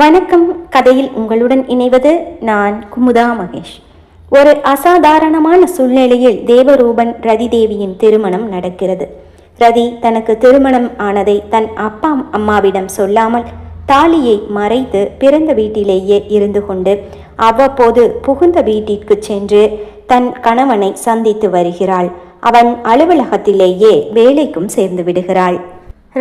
வணக்கம். கதையில் உங்களுடன் இணைவது நான் குமுதா மகேஷ். ஒரு அசாதாரணமான சூழ்நிலையில் தேவரூபன் ரதி தேவியின் திருமணம் நடக்கிறது. ரதி தனக்கு திருமணம் ஆனதை தன் அப்பா அம்மாவிடம் சொல்லாமல் தாலியை மறைத்து பிறந்த வீட்டிலேயே இருந்து கொண்டு அவ்வப்போது புகுந்த வீட்டிற்கு சென்று தன் கணவனை சந்தித்து வருகிறாள். அவன் அலுவலகத்திலேயே வேலைக்கும் சேர்ந்து விடுகிறாள்.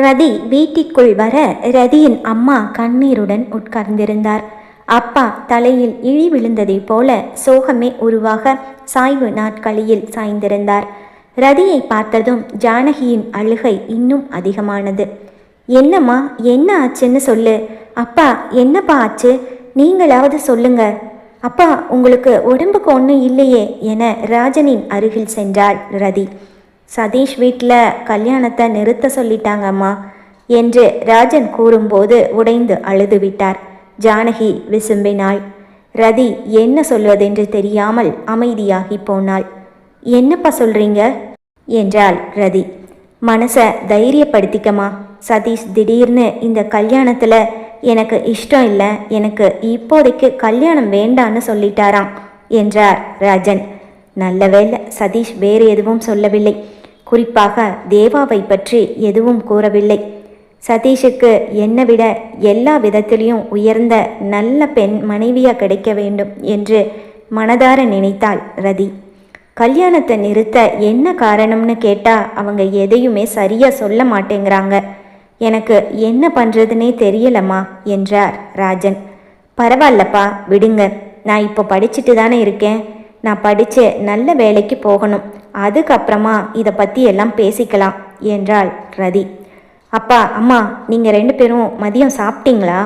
ரதி வீட்டிற்குள் வர ரதியின் அம்மா கண்ணீருடன் உட்கார்ந்திருந்தார். அப்பா தலையில் இழி விழுந்ததைப் போல சோகமே உருவாக சாய்வு நாட்களில் சாய்ந்திருந்தார். ரதியை பார்த்ததும் ஜானகியின் அழுகை இன்னும் அதிகமானது. என்னம்மா என்ன ஆச்சுன்னு சொல்லு. அப்பா என்னப்பா ஆச்சு? நீங்களாவது சொல்லுங்க. அப்பா உங்களுக்கு உடம்புக்கு ஒன்றும் இல்லையே என ராஜனின் அருகில் சென்றாள் ரதி. சதீஷ் வீட்டில் கல்யாணத்தை நிறுத்த சொல்லிட்டாங்கம்மா என்று ராஜன் கூறும்போது உடைந்து அழுது விட்டார் ஜானகி விசும்பினாள். ரதி என்ன சொல்வதென்று தெரியாமல் அமைதியாகி போனாள். என்னப்பா சொல்றீங்க? என்றாள் ரதி. மனசை தைரியப்படுத்திக்கமா சதீஷ் திடீர்னு இந்த கல்யாணத்தில் எனக்கு இஷ்டம் இல்லை எனக்கு இப்போதைக்கு கல்யாணம் வேண்டான்னு சொல்லிட்டாராம் என்றார் ராஜன். நல்ல வேலை சதீஷ் வேறு எதுவும் சொல்லவில்லை. குறிப்பாக தேவாவை பற்றி எதுவும் கூறவில்லை. சதீஷுக்கு என்னை விட எல்லா விதத்திலையும் உயர்ந்த நல்ல பெண் மனைவியாக கிடைக்க வேண்டும் என்று மனதார நினைத்தாள் ரதி. கல்யாணத்தை நிறுத்த என்ன காரணம்னு கேட்டால் அவங்க எதையுமே சரியாக சொல்ல மாட்டேங்கிறாங்க. எனக்கு என்ன பண்ணுறதுனே தெரியலம்மா என்றார் ராஜன். பரவாயில்லப்பா விடுங்க. நான் இப்போ படிச்சுட்டு தானே இருக்கேன். நான் படித்து நல்ல வேலைக்கு போகணும். அதுக்கப்புறமா இதை பற்றி எல்லாம் பேசிக்கலாம் என்றாள் ரதி. அப்பா அம்மா நீங்கள் ரெண்டு பேரும் மதியம் சாப்பிட்டீங்களா?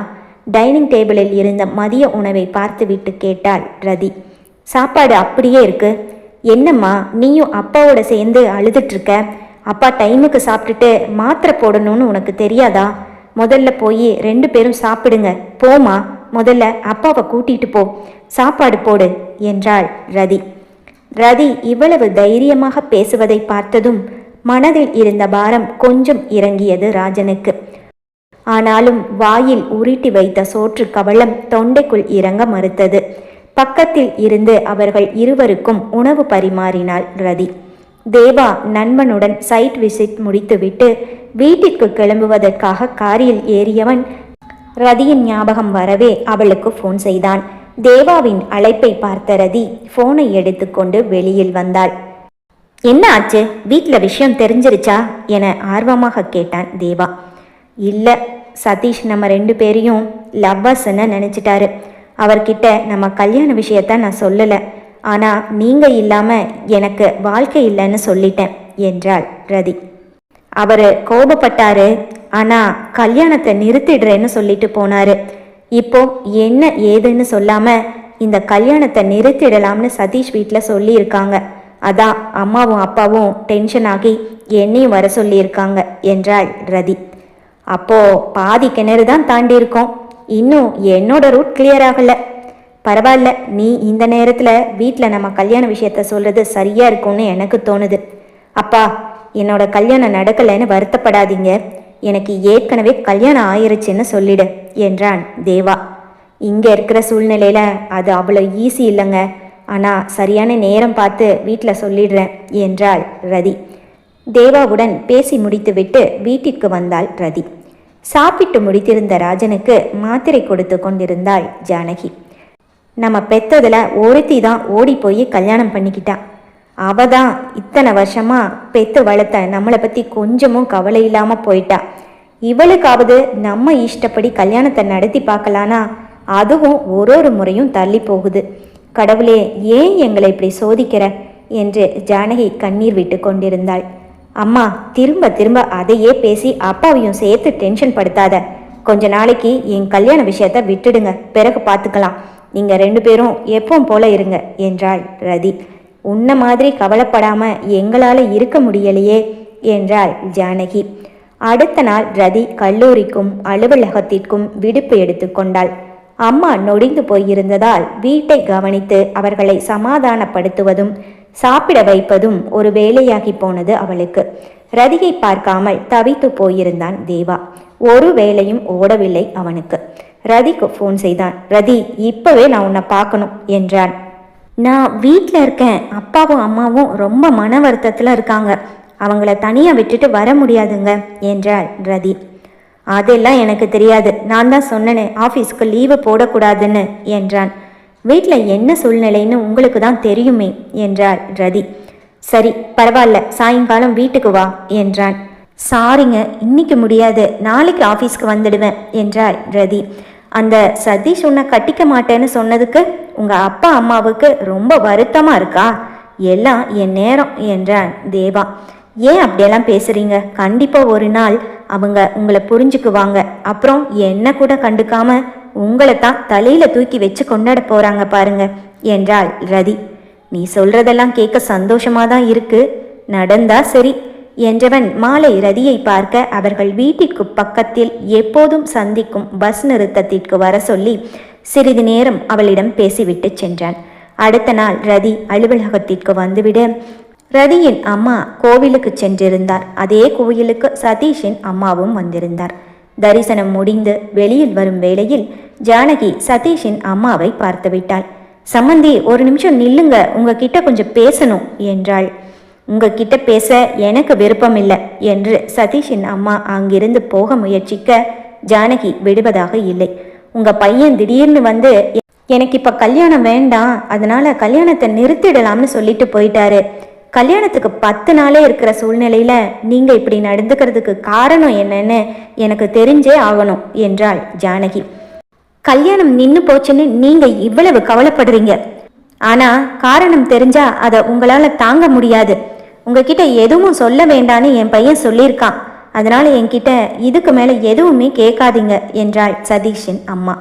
டைனிங் டேபிளில் இருந்த மதிய உணவை பார்த்துவிட்டு கேட்டாள் ரதி. சாப்பாடு அப்படியே இருக்கு. என்னம்மா நீயும் அப்பாவோட சேர்ந்து அழுதுட்ருக்க அப்பா டைமுக்கு சாப்பிட்டுட்டு மாத்திரை போடணும்னு உனக்கு தெரியாதா? முதல்ல போய் ரெண்டு பேரும் சாப்பிடுங்க. போமா முதல்ல அப்பாவை கூட்டிட்டு போ சாப்பாடு போடு என்றாள் ரதி. ரதி இவ்வளவு தைரியமாக பேசுவதை பார்த்ததும் மனதில் இருந்த பாரம் கொஞ்சம் இறங்கியது ராஜனுக்கு. ஆனாலும் வாயில் உருட்டி வைத்த சோற்று கவளம் தொண்டைக்குள் இறங்க மறுத்தது. பக்கத்தில் இருந்து அவர்கள் இருவருக்கும் உணவு பரிமாறினாள் ரதி. தேவா நண்பனுடன் சைட் விசிட் முடித்துவிட்டு வீட்டிற்கு கிளம்புவதற்காக காரில் ஏறியவன் ரதியின் ஞாபகம் வரவே அவளுக்கு ஃபோன் செய்தான். தேவாவின் அழைப்பை பார்த்த ரதி ஃபோனை எடுத்துக்கொண்டு வெளியில் வந்தாள். என்ன ஆச்சு? வீட்டில் விஷயம் தெரிஞ்சிருச்சா? என ஆர்வமாக கேட்டான் தேவா. இல்லை சதீஷ் நம்ம ரெண்டு பேரையும் லவ்வர்ஸ்ன்னு நினச்சிட்டாரு. அவர்கிட்ட நம்ம கல்யாண விஷயத்த நான் சொல்லலை. ஆனால் நீங்கள் இல்லாமல் எனக்கு வாழ்க்கை இல்லைன்னு சொல்லிட்டேன் என்றாள் ரதி. அவர் கோபப்பட்டாரு ஆனால் கல்யாணத்தை நிறுத்திடுறேன்னு சொல்லிட்டு போனாரு. இப்போ என்ன ஏதுன்னு சொல்லாம இந்த கல்யாணத்தை நிறுத்திடலாம்னு சதீஷ் வீட்டில் சொல்லியிருக்காங்க. அதான் அம்மாவும் அப்பாவும் டென்ஷன் ஆகி என்னையும் வர சொல்லியிருக்காங்க என்றாள் ரதி. அப்போ பாதி கிணறு தான் தாண்டி இருக்கோம். இன்னும் என்னோட ரூட் கிளியர் ஆகல. பரவாயில்ல நீ இந்த நேரத்தில் வீட்டில் நம்ம கல்யாண விஷயத்த சொல்றது சரியா இருக்கும்னு எனக்கு தோணுது. அப்பா என்னோட கல்யாணம் நடக்கலைன்னு வருத்தப்படாதீங்க. எனக்கு ஏற்கனவே கல்யாணம் ஆயிருச்சுன்னு சொல்லிடு என்றான் தேவா. இங்கே இருக்கிற சூழ்நிலையில் அது அவ்வளோ ஈஸி இல்லைங்க. ஆனால் சரியான நேரம் பார்த்து வீட்டில் சொல்லிடுறேன் என்றாள் ரதி. தேவாவுடன் பேசி முடித்துவிட்டு வீட்டிற்கு வந்தாள் ரதி. சாப்பிட்டு முடித்திருந்த ராஜனுக்கு மாத்திரை கொடுத்து கொண்டிருந்தாள் ஜானகி. நம்ம பெத்ததில் ஒருத்தி தான் ஓடி போய் கல்யாணம் பண்ணிக்கிட்டான் அவ தான் இத்தனை வருஷமாக பெற்று வளர்த்த நம்மளை பற்றி கொஞ்சமும் கவலை இல்லாமல் போயிட்டா. இவளுக்காவது நம்ம இஷ்டப்படி கல்யாணத்தை நடத்தி பார்க்கலானா? அதுவும் ஒரு ஒரு முறையும் தள்ளி போகுது. கடவுளே ஏன் எங்களை இப்படி சோதிக்கிற? என்று ஜானகி கண்ணீர் விட்டு கொண்டிருந்தாள். அம்மா திரும்ப திரும்ப அதையே பேசி அப்பாவையும் சேர்த்து டென்ஷன் படுத்தாத. கொஞ்ச நாளைக்கு என் கல்யாண விஷயத்த விட்டுடுங்க. பிறகு பார்த்துக்கலாம். நீங்கள் ரெண்டு பேரும் எப்பவும் போல இருங்க என்றாள் ரதி. உன்ன மாதிரி கவலைப்படாம எங்களால் இருக்க முடியலையே என்றாள் ஜானகி. அடுத்த நாள் ரதி கல்லூரிக்கும் அலுவலகத்திற்கும் விடுப்பு எடுத்துக்கொண்டாள் அம்மா நொடிந்து போயிருந்ததால் வீட்டை கவனித்து அவர்களை சமாதானப்படுத்துவதும் சாப்பிட வைப்பதும் ஒரு வேலையாகி போனது அவளுக்கு. ரதியை பார்க்காமல் தவித்து போயிருந்தான் தேவா. ஒரு வேலையும் ஓடவில்லை அவனுக்கு. ரதிக்கு ஃபோன் செய்தான். ரதி இப்பவே நான் உன்னை பார்க்கணும் என்றான். நான் வீட்டில் இருக்கேன். அப்பாவும் அம்மாவும் ரொம்ப மன வருத்தத்தில் இருக்காங்க. அவங்கள தனியாக விட்டுட்டு வர முடியாதுங்க என்றாள் ரதி. அதெல்லாம் எனக்கு தெரியாது. நான் தான் சொன்னேனே ஆஃபீஸ்க்கு லீவு போடக்கூடாதுன்னு என்றான். வீட்டில் என்ன சூழ்நிலைன்னு உங்களுக்கு தான் தெரியுமே என்றாள் ரதி. சரி பரவாயில்ல சாயங்காலம் வீட்டுக்கு வா என்றான். சாரிங்க இன்னைக்கு முடியாது. நாளைக்கு ஆஃபீஸ்க்கு வந்துடுவேன் என்றாள் ரதி. அந்த சதீஷ் உன்னை கட்டிக்க மாட்டேன்னு சொன்னதுக்கு உங்கள் அப்பா அம்மாவுக்கு ரொம்ப வருத்தமாக இருக்கா? எல்லாம் என் நேரம் என்றான் தேவா. ஏன் அப்படியெல்லாம் பேசுகிறீங்க கண்டிப்பாக ஒரு நாள் அவங்க உங்களை புரிஞ்சுக்குவாங்க. அப்புறம் என்ன கூட கண்டுக்காம உங்களை தான் தலையில் தூக்கி வச்சு கொண்டாட போகிறாங்க பாருங்க என்றாள் ரதி. நீ சொல்கிறதெல்லாம் கேட்க சந்தோஷமாக தான் இருக்குது நடந்தா சரி என்றவன் மாலை ரதியை பார்க்க அவர்கள் வீட்டிற்கு பக்கத்தில் எப்போதும் சந்திக்கும் பஸ் நிறுத்தத்திற்கு வர சொல்லி சிறிது நேரம் அவளிடம் பேசிவிட்டு சென்றான். அடுத்த நாள் ரதி அலுவலகத்திற்கு வந்துவிட. ரதியின் அம்மா கோவிலுக்கு சென்றிருந்தார். அதே கோயிலுக்கு சதீஷின் அம்மாவும் வந்திருந்தார். தரிசனம் முடிந்து வெளியில் வரும் வேளையில் ஜானகி சதீஷின் அம்மாவை பார்த்துவிட்டாள். சம்மந்தி ஒரு நிமிஷம் நில்லுங்க. உங்ககிட்ட கொஞ்சம் பேசணும் என்றாள். உங்ககிட்ட பேச எனக்கு விருப்பம் இல்லை என்று சதீஷின் அம்மா அங்கிருந்து போக முயற்சிக்க ஜானகி விடுவதாக இல்லை. உங்க பையன் திடீர்னு வந்து எனக்கு இப்ப கல்யாணம் வேண்டாம் அதனால கல்யாணத்தை நிறுத்திடலாம்னு சொல்லிட்டு போயிட்டாரு. கல்யாணத்துக்கு பத்து நாளே இருக்கிற சூழ்நிலையில நீங்க இப்படி நடந்துக்கிறதுக்கு காரணம் என்னன்னு எனக்கு தெரிஞ்சே ஆகணும் என்றாள் ஜானகி. கல்யாணம் நின்னு போச்சுன்னு நீங்க இவ்வளவு கவலைப்படுறீங்க. ஆனா காரணம் தெரிஞ்சா அதை உங்களால தாங்க முடியாது. உங்ககிட்ட எதுவும் சொல்ல வேண்டான்னு என் பையன் சொல்லியிருக்கான். அதனால என்கிட்ட இதுக்கு மேல எதுவுமே கேட்காதீங்க என்றாள் சதீஷின் அம்மா.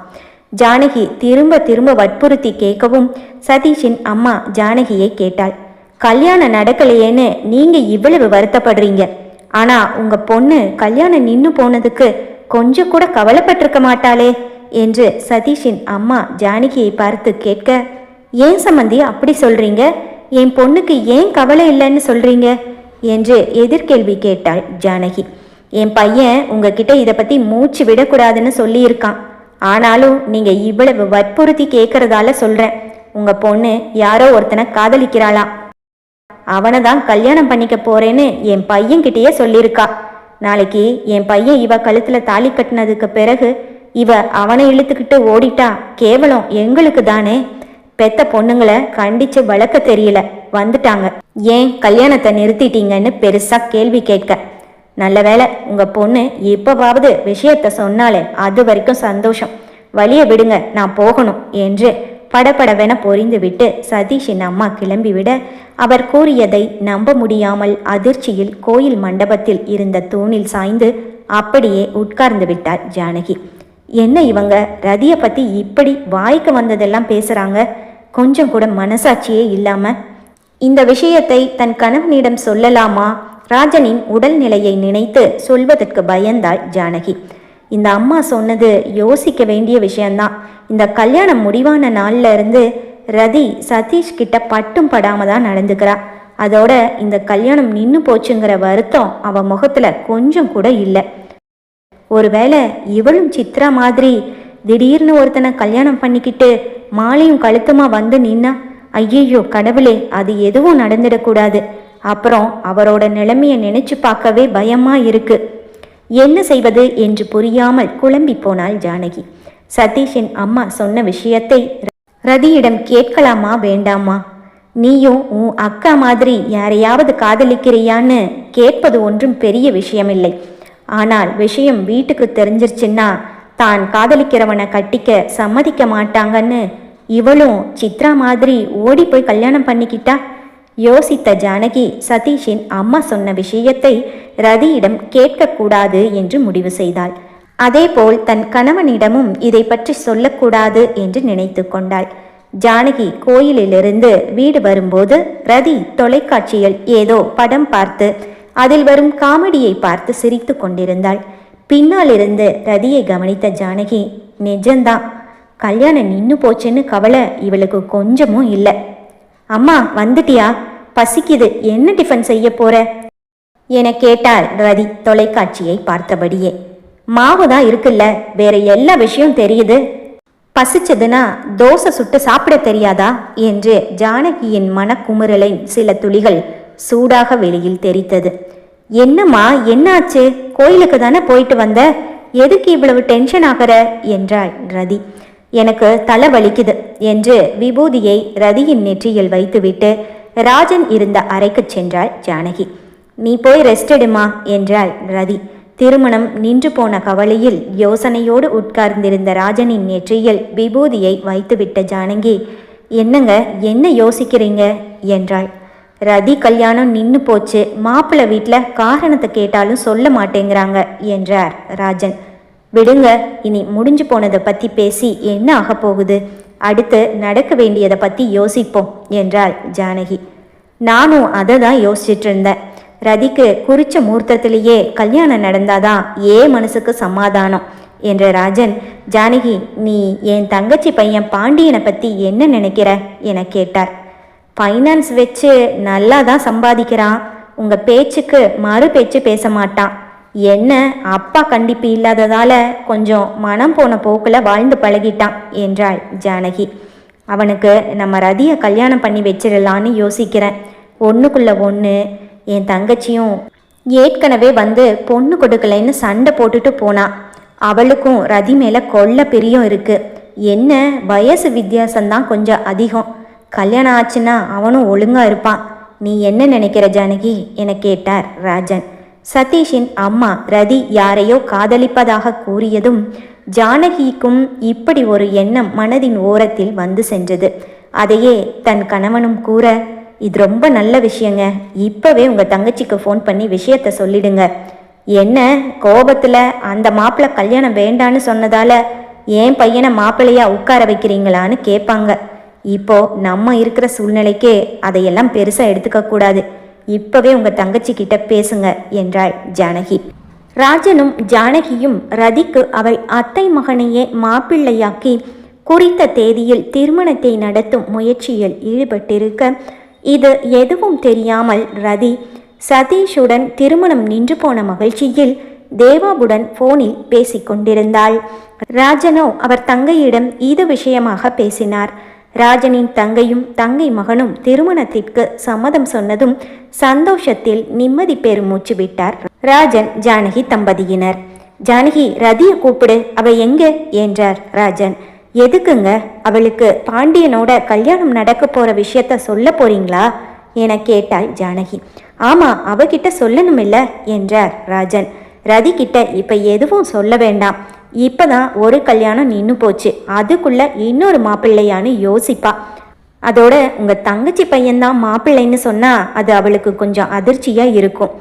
ஜானகி திரும்ப திரும்ப வற்புறுத்தி கேட்கவும் சதீஷின் அம்மா ஜானகியை கேட்டாள். கல்யாணம் நடக்கலையேன்னு நீங்க இவ்வளவு வருத்தப்படுறீங்க. ஆனா உங்க பொண்ணு கல்யாணம் நின்னு போனதுக்கு கொஞ்சம் கூட கவலைப்பட்டிருக்க மாட்டாளே என்று சதீஷின் அம்மா ஜானகியை பார்த்து கேட்க ஏன் சம்மந்தி அப்படி சொல்றீங்க? என் பொண்ணுக்கு ஏன் கவலை இல்லைன்னு சொல்றீங்க? என்று எதிர்கேள்வி கேட்டாள் ஜானகி. என் பையன் உங்ககிட்ட இதை பத்தி மூச்சு விடக்கூடாதுன்னு சொல்லியிருக்கான். ஆனாலும் நீங்க இவ்வளவு வற்புறுத்தி கேட்கறதால சொல்றேன். உங்க பொண்ணு யாரோ ஒருத்தனை காதலிக்கிறாளா? அவனை தான் கல்யாணம் பண்ணிக்க போறேன்னு என் பையன்கிட்டயே சொல்லியிருக்கா. நாளைக்கு என் பையன் இவ கழுத்துல தாலி கட்டினதுக்கு பிறகு இவ அவனை இழுத்துக்கிட்டு ஓடிட்டா கேவலம் எங்களுக்கு தானே பெத்த பொண்ணுங்களை கண்டிச்சு வளர்க்க தெரியல. வந்துட்டாங்க. ஏன் கல்யாணத்தை நிறுத்திட்டீங்கன்னு பெருசா கேள்வி கேட்க. நல்ல வேளை உங்க பொண்ணு இப்பவாவது விஷயத்த சொன்னாலே அது வரைக்கும் சந்தோஷம். வழிய விடுங்க நான் போகணும் என்று படபடவென பொறிந்து விட்டு சதீஷின் அம்மா கிளம்பிவிட அவர் கூறியதை நம்ப முடியாமல் அதிர்ச்சியில் கோயில் மண்டபத்தில் இருந்த தூணில் சாய்ந்து அப்படியே உட்கார்ந்து விட்டார் ஜானகி. என்ன இவங்க? ரதியை பற்றி இப்படி வாய்க்கு வந்ததெல்லாம் பேசுகிறாங்க கொஞ்சம் கூட மனசாட்சியே இல்லாமல் இந்த விஷயத்தை தன் கணவனிடம் சொல்லலாமா? ராஜனின் உடல்நிலையை நினைத்து சொல்வதற்கு பயந்தாள் ஜானகி. இந்த அம்மா சொன்னது யோசிக்க வேண்டிய விஷயம்தான். இந்த கல்யாணம் முடிவான நாள்ல இருந்து ரதி சதீஷ் கிட்ட பட்டும் படாம தான் நடந்துக்கிறா. அதோட இந்த கல்யாணம் நின்று போச்சுங்கிற வருத்தம் அவ முகத்துல கொஞ்சம் கூட இல்லை. ஒருவேளை இவளும் சித்ரா மாதிரி திடீர்னு ஒருத்தனை கல்யாணம் பண்ணிக்கிட்டு மாலையும் கழுத்துமா வந்து நின்னா ஐயையோ கடவுளே அது எதுவும் நடந்துடக்கூடாது அப்புறம் அவரோட நிலைமைய நினைச்சு பார்க்கவே பயமா இருக்கு. என்ன செய்வது என்று புரியாமல் குழம்பி போனாள் ஜானகி. சதீஷின் அம்மா சொன்ன விஷயத்தை ரதியிடம் கேட்கலாமா வேண்டாமா? நீயும் உன் அக்கா மாதிரி யாரையாவது காதலிக்கிறியான்னு கேட்பது ஒன்றும் பெரிய விஷயமில்லை. ஆனால் விஷயம் வீட்டுக்கு தெரிஞ்சிருச்சுன்னா தான் காதலிக்கிறவனை கட்டிக்க சம்மதிக்க மாட்டாங்கன்னு இவளும் சித்ரா மாதிரி ஓடி போய் கல்யாணம் பண்ணிக்கிட்டா? யோசித்த ஜானகி சதீஷின் அம்மா சொன்ன விஷயத்தை ரதியிடம் கேட்கக்கூடாது என்று முடிவு செய்தாள். அதேபோல் தன் கணவனிடமும் இதை பற்றி சொல்லக்கூடாது என்று நினைத்து கொண்டாள். ஜானகி கோயிலிலிருந்து வீடு வரும்போது ரதி தொலைக்காட்சியில் ஏதோ படம் பார்த்து அதில் வரும் காமெடியை பார்த்து சிரித்து கொண்டிருந்தாள். பின்னால் இருந்து ரதியை கவனித்த ஜானகி நிஜம்தான். கல்யாணம் நின்னு போச்சுன்னு கவலை இவளுக்கு கொஞ்சமும் இல்லை. அம்மா வந்துட்டியா? பசிக்குது. என்ன டிஃபன் செய்ய போற? என கேட்டாள் ரதி தொலைக்காட்சியை பார்த்தபடியே. மாவு தான் இருக்குல்ல. வேற எல்லா விஷயம் தெரியுது. பசிச்சதுன்னா தோசை சுட்டு சாப்பிட தெரியாதா? என்று ஜானகியின் மனக்குமுறலை சில துளிகள் சூடாக வெளியில் தெரித்தது. என்னம்மா என்னாச்சு? கோயிலுக்கு தானே போயிட்டு வந்த? எதுக்கு இவ்வளவு டென்ஷன் ஆகிற? என்றாள் ரதி. எனக்கு தலை வலிக்குது என்று விபூதியை ரதியின் நெற்றியில் வைத்துவிட்டு ராஜன் இருந்த அறைக்கு சென்றாள் ஜானகி. நீ போய் ரெஸ்ட் எடுமா? என்றாள் ரதி. திருமணம் நின்று போன கவலையில் யோசனையோடு உட்கார்ந்திருந்த ராஜனின் நெற்றியில் விபூதியை வைத்துவிட்ட ஜானகி என்னங்க என்ன யோசிக்கிறீங்க? என்றாள். ரதி கல்யாணம் நின்று போச்சு. மாப்பிள்ளை வீட்டில் காரணத்தை கேட்டாலும் சொல்ல மாட்டேங்கிறாங்க என்றார் ராஜன். விடுங்க இனி முடிஞ்சு போனதை பற்றி பேசி என்ன ஆக போகுது? அடுத்து நடக்க வேண்டியதை பற்றி யோசிப்போம் என்றாள் ஜானகி. நானும் அதை தான் யோசிச்சுட்டு இருந்தேன். ரதிக்கு குறிச்ச மூர்த்தத்திலேயே கல்யாணம் நடந்தாதான் ஏ மனசுக்கு சமாதானம் என்ற ராஜன். ஜானகி நீ என் தங்கச்சி பையன் பாண்டியனை பற்றி என்ன நினைக்கிற? என கேட்டார். ஃபைனான்ஸ் வச்சு நல்லா தான் சம்பாதிக்கிறான். உங்கள் பேச்சுக்கு மறு பேச்சு பேச மாட்டான். என்ன அப்பா கண்டிப்பு இல்லாததால கொஞ்சம் மனம் போன போக்கில் வாழ்ந்து பழகிட்டான் என்றாள் ஜானகி. அவனுக்கு நம்ம ரதியை கல்யாணம் பண்ணி வச்சிடலான்னு யோசிக்கிறேன். ஒன்றுக்குள்ள ஒன்று என் தங்கச்சியும் ஏற்கனவே வந்து பொண்ணு கொடுக்கலைன்னு சண்டை போட்டுட்டு போனான் அவளுக்கும் ரதி மேலே கொள்ள பிரியம் இருக்குது என்ன வயசு வித்தியாசம்தான் கொஞ்சம் அதிகம். கல்யாணம் ஆச்சுன்னா அவனும் ஒழுங்கா இருப்பான். நீ என்ன நினைக்கிற ஜானகி? என கேட்டார் ராஜன். சதீஷின் அம்மா ரதி யாரையோ காதலிப்பதாக கூறியதும் ஜானகிக்கும் இப்படி ஒரு எண்ணம் மனதின் ஓரத்தில் வந்து சென்றது. அதையே தன் கணவனும் கூற இது ரொம்ப நல்ல விஷயங்க. இப்பவே உங்க தங்கச்சிக்கு ஃபோன் பண்ணி விஷயத்த சொல்லிடுங்க. என்ன கோபத்துல அந்த மாப்பிள்ளை கல்யாணம் வேண்டான்னு சொன்னதால ஏன் பையனை மாப்பிள்ளையா உட்கார வைக்கிறீங்களான்னு கேட்பாங்க இப்போ நம்ம இருக்கிற சூழ்நிலைக்கே அதையெல்லாம் பெருசா எடுத்துக்க கூடாது. இப்பவே உங்க தங்கச்சி கிட்ட பேசுங்க என்றாள் ஜானகி. ராஜனும் ஜானகியும் ரதிக்கு அவள் அத்தை மகனையே மாப்பிள்ளையாக்கி குறித்த தேதியில் திருமணத்தை நடத்தும் முயற்சியில் ஈடுபட்டிருக்க இது எதுவும் தெரியாமல் ரதி சதீஷுடன் திருமணம் நின்று போன மகிழ்ச்சியில் தேவாவுடன் போனில் பேசிக்கொண்டிருந்தாள். ராஜனோ அவர் தங்கையிடம் இது விஷயமாக பேசினார். ராஜனின் தங்கையும் தங்கை மகனும் திருமணத்திற்கு சம்மதம் சொன்னதும் சந்தோஷத்தில் நிம்மதி பெருமூச்சு விட்டார். ராஜன் ஜானகி தம்பதியினர். ஜானகி ரதிய கூப்பிடு அவ எங்க? என்றார் ராஜன். எதுக்குங்க? அவளுக்கு பாண்டியனோட கல்யாணம் நடக்க போற விஷயத்த சொல்ல போறீங்களா? என கேட்டாள் ஜானகி. ஆமா அவகிட்ட சொல்லணுமில்ல என்றார் ராஜன். ரதி கிட்ட இப்ப எதுவும் சொல்ல வேண்டாம். இப்பதான் ஒரு கல்யாணம் நின்று போச்சு. அதுக்குள்ளே இன்னொரு மாப்பிள்ளையான்னு யோசிப்பா. அதோட உங்கள் தங்கச்சி பையன்தான் மாப்பிள்ளைன்னு சொன்னால் அது அவளுக்கு கொஞ்சம் அதிர்ச்சியாக இருக்கும்.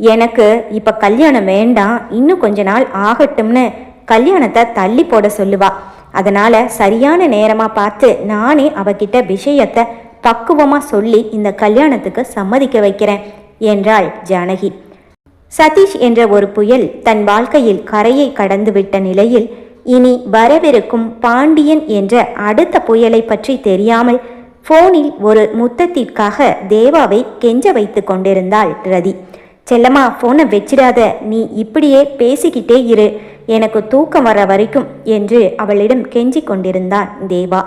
எனக்கு இப்போ கல்யாணம் வேண்டாம். இன்னும் கொஞ்ச நாள் ஆகட்டும்னு கல்யாணத்தை தள்ளி போட சொல்லுவா. அதனால் சரியான நேரமாக பார்த்து நானே அவகிட்ட விஷயத்தை பக்குவமாக சொல்லி இந்த கல்யாணத்துக்கு சம்மதிக்க வைக்கிறேன் என்றாள் ஜானகி. சதீஷ் என்ற ஒரு புயல் தன் வாழ்க்கையில் கரையை கடந்துவிட்ட நிலையில் இனி வரவிருக்கும் பாண்டியன் என்ற அடுத்த புயலை பற்றி தெரியாமல் போனில் ஒரு முத்தத்திற்காக தேவாவை கெஞ்ச வைத்து கொண்டிருந்தாள் ரதி. செல்லம்மா போனை வச்சிடாத. நீ இப்படியே பேசிக்கிட்டே இரு. எனக்கு தூக்கம் வர வரைக்கும் என்று அவளிடம் கெஞ்சி கொண்டிருந்தான் தேவா.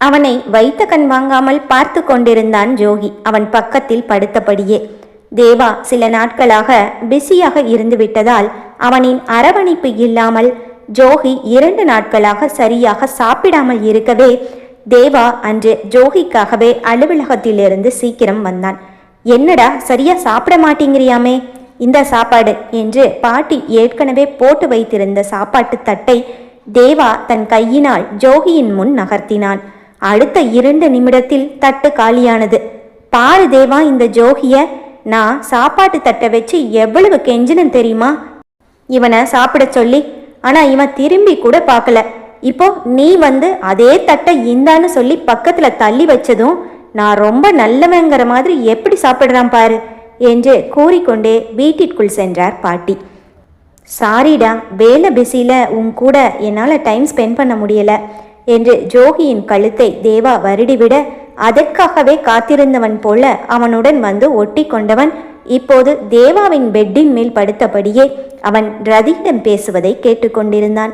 அவனை வைத்த கண் வாங்காமல் பார்த்து கொண்டிருந்தான் ஜோகி. அவன் பக்கத்தில் படுத்தபடியே தேவா சில நாட்களாக பிஸியாக இருந்துவிட்டதால் அவனின் அரவணைப்பு இல்லாமல் ஜோகி இரண்டு நாட்களாக சரியாக சாப்பிடாமல் இருக்கவே தேவா அன்று ஜோகிக்காகவே அலுவலகத்திலிருந்து சீக்கிரம் வந்தான். என்னடா சரியா சாப்பிட மாட்டேங்கிறியாமே? இந்த சாப்பாடு என்று பாட்டி ஏற்கனவே போட்டு வைத்திருந்த சாப்பாட்டு தட்டை தேவா தன் கையினால் ஜோகியின் முன் நகர்த்தினான். அடுத்த இரண்டு நிமிடத்தில் தட்டு காலியானது. பாரு தேவா இந்த ஜோகிய நான் சாப்பாட்டு தட்டை வச்சு எவ்வளவு கெஞ்சினன் தெரியுமா? இவனை சாப்பிட சொல்லி ஆனால் இவன் திரும்பி கூட பார்க்கல. இப்போ நீ வந்து அதே தட்டை இந்தான்னு சொல்லி பக்கத்தில் தள்ளி வச்சதும் நான் ரொம்ப நல்லவங்கிற மாதிரி எப்படி சாப்பிட்றான் பாரு என்று கூறிக்கொண்டே வீட்டிற்குள் சென்றார் பாட்டி. சாரிடா வேலை பிஸியில் உன் கூட என்னால் டைம் ஸ்பெண்ட் பண்ண முடியலை என்று ஜோகியின் கழுத்தை தேவா வருடிவிட அதற்காகவே காத்திருந்தவன் போல அவனுடன் வந்து ஒட்டி கொண்டவன் இப்போது தேவாவின் பெட்டின் மேல் படுத்தபடியே அவன் ரதியிடம் பேசுவதை கேட்டுக்கொண்டிருந்தான்.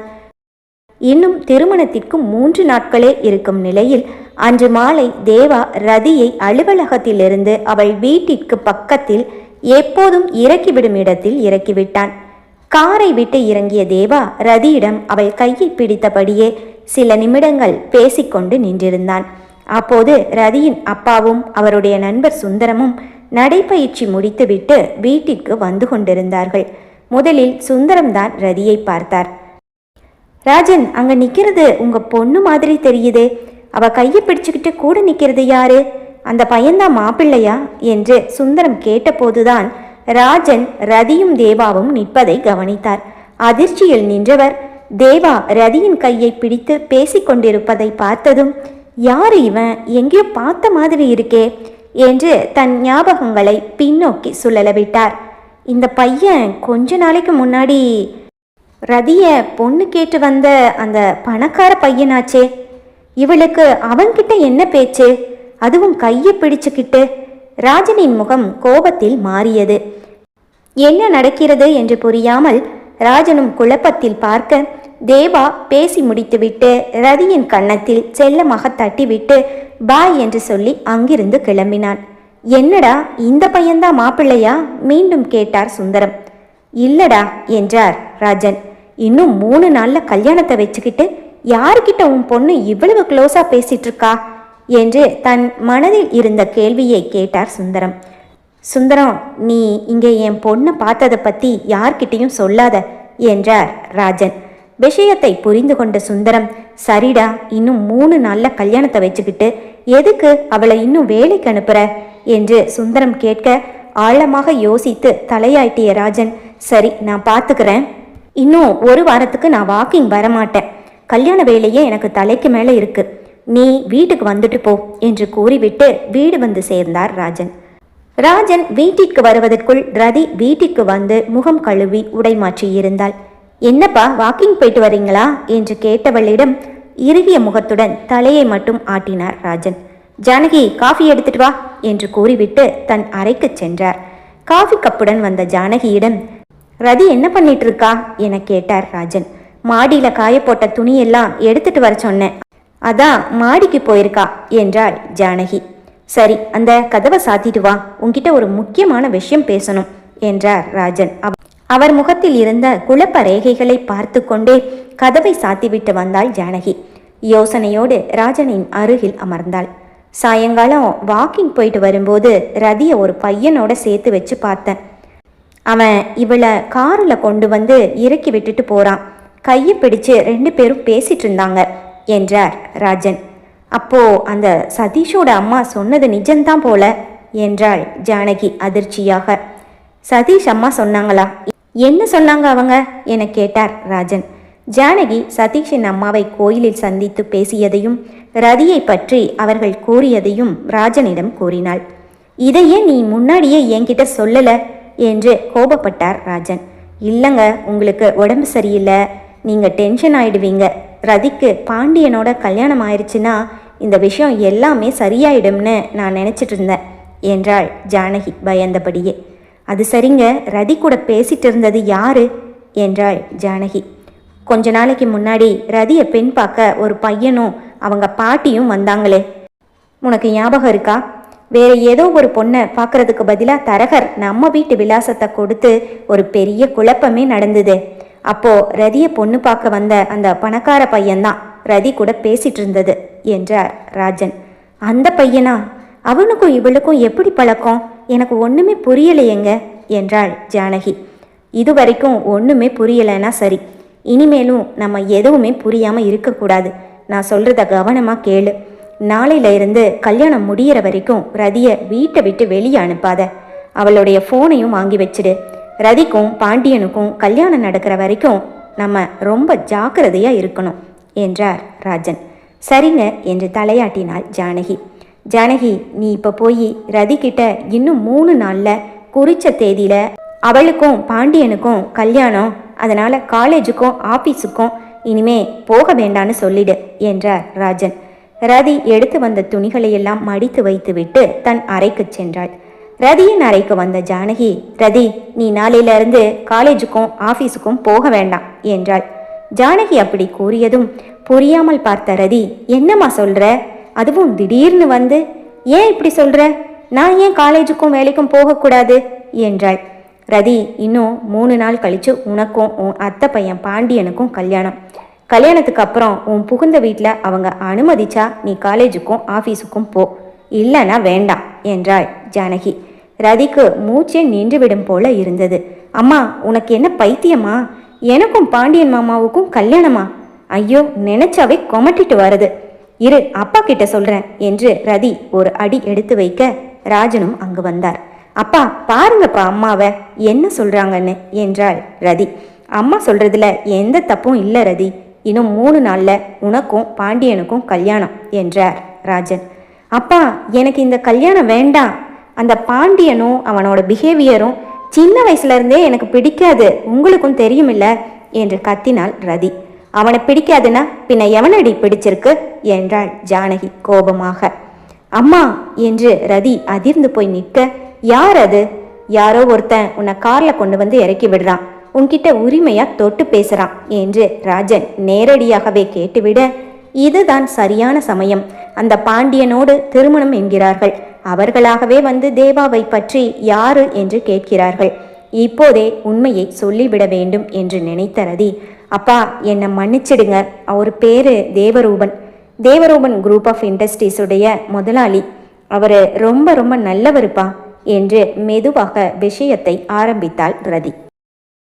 இன்னும் திருமணத்திற்கு மூன்று நாட்களே இருக்கும் நிலையில் அன்று மாலை தேவா ரதியை அலுவலகத்திலிருந்து அவள் வீட்டிற்கு பக்கத்தில் எப்போதும் இறக்கிவிடும் இடத்தில் இறக்கிவிட்டான். காரை விட்டு இறங்கிய தேவா ரதியிடம் அவள் கையை பிடித்தபடியே சில நிமிடங்கள் பேசிக்கொண்டு நின்றிருந்தான். அப்போது ரதியின் அப்பாவும் அவருடைய நண்பர் சுந்தரமும் நடைப்பயிற்சி முடித்துவிட்டு வீட்டிற்கு வந்து கொண்டிருந்தார்கள். முதலில் சுந்தரம்தான் ரதியை பார்த்தார். ராஜன் அங்க நிக்கிறது உங்க பொண்ணு மாதிரி தெரியுது. அவ கையை பிடிச்சுக்கிட்டு கூட நிக்கிறது யாரு? அந்த பையன்தான் மாப்பிள்ளையா? என்று சுந்தரம் கேட்டபோதுதான் ராஜன் ரதியும் தேவாவும் நிற்பதை கவனித்தார். அதிர்ச்சியில் நின்றவர் தேவா ரதியின் கையை பிடித்து பேசிக் கொண்டிருப்பதை பார்த்ததும் யார் இவன்? எங்கேயோ பார்த்த மாதிரி இருக்கே என்று தன் ஞாபகங்களை பின்னோக்கி சுழலவிட்டார் இந்த பையன் கொஞ்ச நாளைக்கு முன்னாடி ரதிய பொண்ணு கேட்டு வந்த அந்த பணக்கார பையனாச்சே. இவளுக்கு அவன்கிட்ட என்ன பேச்சு? அதுவும் கையை பிடிச்சுக்கிட்டு ராஜனின் முகம் கோபத்தில் மாறியது. என்ன நடக்கிறது என்று புரியாமல் ராஜனும் குழப்பத்தில் பார்க்க தேவா பேசி முடித்துவிட்டு ரதியின் கன்னத்தில் செல்லமாக தட்டிவிட்டு பாய் என்று சொல்லி அங்கிருந்து கிளம்பினான். என்னடா இந்த பையன்தான் மாப்பிள்ளையா? மீண்டும் கேட்டார் சுந்தரம். இல்லடா என்றார் ராஜன். இன்னும் மூணு நாள்ல கல்யாணத்தை வச்சுக்கிட்டு யாருக்கிட்ட உன் பொண்ணு இவ்வளவு க்ளோஸா பேசிட்டு இருக்கா என்று தன் மனதில் இருந்த கேள்வியை கேட்டார் சுந்தரம். சுந்தரம் நீ இங்கே என் பொண்ணை பார்த்ததை பத்தி யார்கிட்டையும் சொல்லாத என்றார் ராஜன். விஷயத்தை புரிந்து கொண்ட சுந்தரம் சரிடா இன்னும் மூணு நாள்ல கல்யாணத்தை வச்சுக்கிட்டு எதுக்கு அவளை இன்னும் வேலைக்கு அனுப்புற? என்று சுந்தரம் கேட்க ஆழமாக யோசித்து தலையாட்டிய ராஜன் சரி நான் பார்த்துக்கிறேன் இன்னும் ஒரு வாரத்துக்கு நான் வாக்கிங் வரமாட்டேன். கல்யாண வேலையே எனக்கு தலைக்கு மேலே இருக்கு. நீ வீட்டுக்கு வந்துட்டு போ என்று கூறிவிட்டு வீடு வந்து சேர்ந்தார் ராஜன். ராஜன் வீட்டிற்கு வருவதற்குள் ரதி வீட்டிற்கு வந்து முகம் கழுவி உடை மாற்றி இருந்தாள் என்னப்பா வாக்கிங் போயிட்டு வரீங்களா என்று கேட்டவளிடம் இறுகிய முகத்துடன் தலையை மட்டும் ஆட்டினார் ராஜன். ஜானகி காஃபி எடுத்துட்டு வா என்று கூறிவிட்டு தன் அறைக்கு சென்றார். காஃபி கப்புடன் வந்த ஜானகியிடம் ரதி என்ன பண்ணிட்டு இருக்கா என கேட்டார் ராஜன். மாடியில காய போட்ட துணியெல்லாம் எடுத்துட்டு வர சொன்னேன். அதான் மாடிக்கு போயிருக்கா என்றாள் ஜானகி. சரி அந்த கதவை சாத்திட்டு வா. உன்கிட்ட ஒரு முக்கியமான விஷயம் பேசணும் என்றார் ராஜன். அவ- அவர் முகத்தில் இருந்த குழப்ப ரேகைகளை பார்த்து கொண்டே கதவை சாத்திவிட்டு வந்தாள் ஜானகி. யோசனையோடு ராஜனின் அருகில் அமர்ந்தாள். சாயங்காலம் வாக்கிங் போயிட்டு வரும்போது ரதியை ஒரு பையனோட சேர்த்து வச்சு பார்த்தேன். அவன் இவளை காரில் கொண்டு வந்து இறக்கி விட்டுட்டு போறான். கையை பிடிச்சு ரெண்டு பேரும் பேசிட்டு இருந்தாங்க என்றார் ராஜன். அப்போ அந்த சதீஷோட அம்மா சொன்னது நிஜம்தான் போல என்றாள் ஜானகி அதிர்ச்சியாக. சதீஷ் அம்மா சொன்னாங்களா என்ன சொன்னாங்க அவங்க? என கேட்டார் ராஜன். ஜானகி சதீஷின் அம்மாவை கோயிலில் சந்தித்து பேசியதையும் ரதியை பற்றி அவர்கள் கூறியதையும் ராஜனிடம் கூறினாள். இதையே நீ முன்னாடியே என்கிட்ட சொல்லல என்று கோபப்பட்டார் ராஜன். இல்லைங்க உங்களுக்கு உடம்பு சரியில்லை. நீங்க டென்ஷன் ஆயிடுவீங்க. ரதிக்கு பாண்டியனோட கல்யாணம் ஆயிடுச்சுன்னா இந்த விஷயம் எல்லாமே சரியாயிடும்னு நான் நினைச்சிட்டு இருந்தேன் என்றாள் ஜானகி பயந்தபடியே. அது சரிங்க ரதி கூட பேசிட்டு இருந்தது யாரு? என்றாள் ஜானகி. கொஞ்ச நாளைக்கு முன்னாடி ரதியை பெண் பார்க்க ஒரு பையனும் அவங்க பாட்டியும் வந்தாங்களே. உனக்கு ஞாபகம் இருக்கா? வேற ஏதோ ஒரு பொண்ணை பார்க்கறதுக்கு பதிலாக தரகர் நம்ம வீட்டு விலாசத்தை கொடுத்து ஒரு பெரிய குழப்பமே நடந்தது. அப்போ ரதியை பொண்ணு பார்க்க வந்த அந்த பணக்கார பையன்தான் ரதி கூட பேசிட்டு இருந்தது என்றார் ராஜன். அந்த பையனா? அவனுக்கும் இவளுக்கும் எப்படி பழக்கம்? எனக்கு ஒன்றுமே புரியலையேங்க என்றாள் ஜானகி. இதுவரைக்கும் ஒன்றுமே புரியலைன்னா சரி. இனிமேலும் நம்ம எதுவுமே புரியாமல் இருக்கக்கூடாது. நான் சொல்கிறத கவனமாக கேளு. நாளையில இருந்து கல்யாணம் முடியிற வரைக்கும் ரதியை வீட்டை விட்டு வெளியே அனுப்பாத. அவளுடைய ஃபோனையும் வாங்கி வச்சிடு. ரதிக்கும் பாண்டியனுக்கும் கல்யாணம் நடக்கிற வரைக்கும் நம்ம ரொம்ப ஜாக்கிரதையாக இருக்கணும் என்றார் ராஜன். சரிங்க என்று தலையாட்டினாள் ஜானகி. ஜானகி நீ இப்போ போய் ரதி கிட்ட இன்னும் மூணு நாளில் குறிச்ச தேதியில அவளுக்கும் பாண்டியனுக்கும் கல்யாணம். அதனால காலேஜுக்கும் ஆபீஸுக்கும் இனிமே போக வேண்டான்னு சொல்லிடு என்றார் ராஜன். ரதி எடுத்து வந்த துணிகளை எல்லாம் மடித்து வைத்துவிட்டு தன் அறைக்கு சென்றாள். ரதியின் அறைக்கு வந்த ஜானகி ரதி நீ நாளையில இருந்து காலேஜுக்கும் ஆபீஸுக்கும் போக வேண்டாம் என்றாள். ஜானகி அப்படி கூறியதும் புரியாமல் பார்த்த ரதி என்னம்மா சொல்ற? அதுவும் திடீர்னு வந்து ஏன் இப்படி சொல்ற? நான் ஏன் காலேஜுக்கும் வேலைக்கும் போகக்கூடாது? என்றாள். ரதி இன்னும் மூணு நாள் கழிச்சு உனக்கும் உன் அத்தை பையன் பாண்டியனுக்கும் கல்யாணம். கல்யாணத்துக்கு அப்புறம் உன் புகுந்த வீட்டில் அவங்க அனுமதிச்சா நீ காலேஜுக்கும் ஆஃபீஸுக்கும் போ. இல்லைன்னா வேண்டாம் என்றாள் ஜானகி. ரதிக்கு மூச்சே நின்றுவிடும் போல இருந்தது. அம்மா உனக்கு என்ன பைத்தியமா? எனக்கும் பாண்டியன் மாமாவுக்கும் கல்யாணமா? ஐயோ நினைச்சாவே கொமட்டிட்டு வருது. இரு அப்பா கிட்ட சொல்றேன் என்று ரதி ஒரு அடி எடுத்து வைக்க ராஜனும் அங்கு வந்தார். அப்பா பாருங்கப்பா அம்மாவை என்ன சொல்றாங்கன்னு என்றாள் ரதி. அம்மா சொல்றதுல எந்த தப்பும் இல்லை ரதி. இன்னும் மூணு நாள்ல உனக்கும் பாண்டியனுக்கும் கல்யாணம் என்றார் ராஜன். அப்பா எனக்கு இந்த கல்யாணம் வேண்டாம். அந்த பாண்டியனும் அவனோட பிஹேவியரும் சின்ன வயசுல இருந்தே எனக்கு பிடிக்காது உங்களுக்கும் தெரியுமில்ல என்று கத்தினாள் ரதி. அவனை பிடிக்காதுன்னா பின்ன எவனடி பிடிச்சிருக்கு? என்றாள் ஜானகி கோபமாக. அம்மா என்று ரதி அதிர்ந்து போய் நிற்க யார் அது? யாரோ ஒருத்தன் உன்னை கார்ல கொண்டு வந்து இறக்கி விடுறான். உன்கிட்ட உரிமையா தொட்டு பேசுறான் என்று ராஜன் நேரடியாகவே கேட்டுவிட இதுதான் சரியான சமயம். அந்த பாண்டியனோடு திருமணம் என்கிறார்கள். அவர்களாகவே வந்து தேவாவை பற்றி யாரு என்று கேட்கிறார்கள். இப்போதே உண்மையை சொல்லிவிட வேண்டும் என்று நினைத்த ரதி அப்பா என்னை மன்னிச்சிடுங்க. அவர் பேரு தேவரூபன். தேவரூபன் குரூப் ஆஃப் இண்டஸ்ட்ரீஸுடைய முதலாளி. அவர் ரொம்ப ரொம்ப நல்லவருப்பா என்று மெதுவாக விஷயத்தை ஆரம்பித்தாள் ரதி.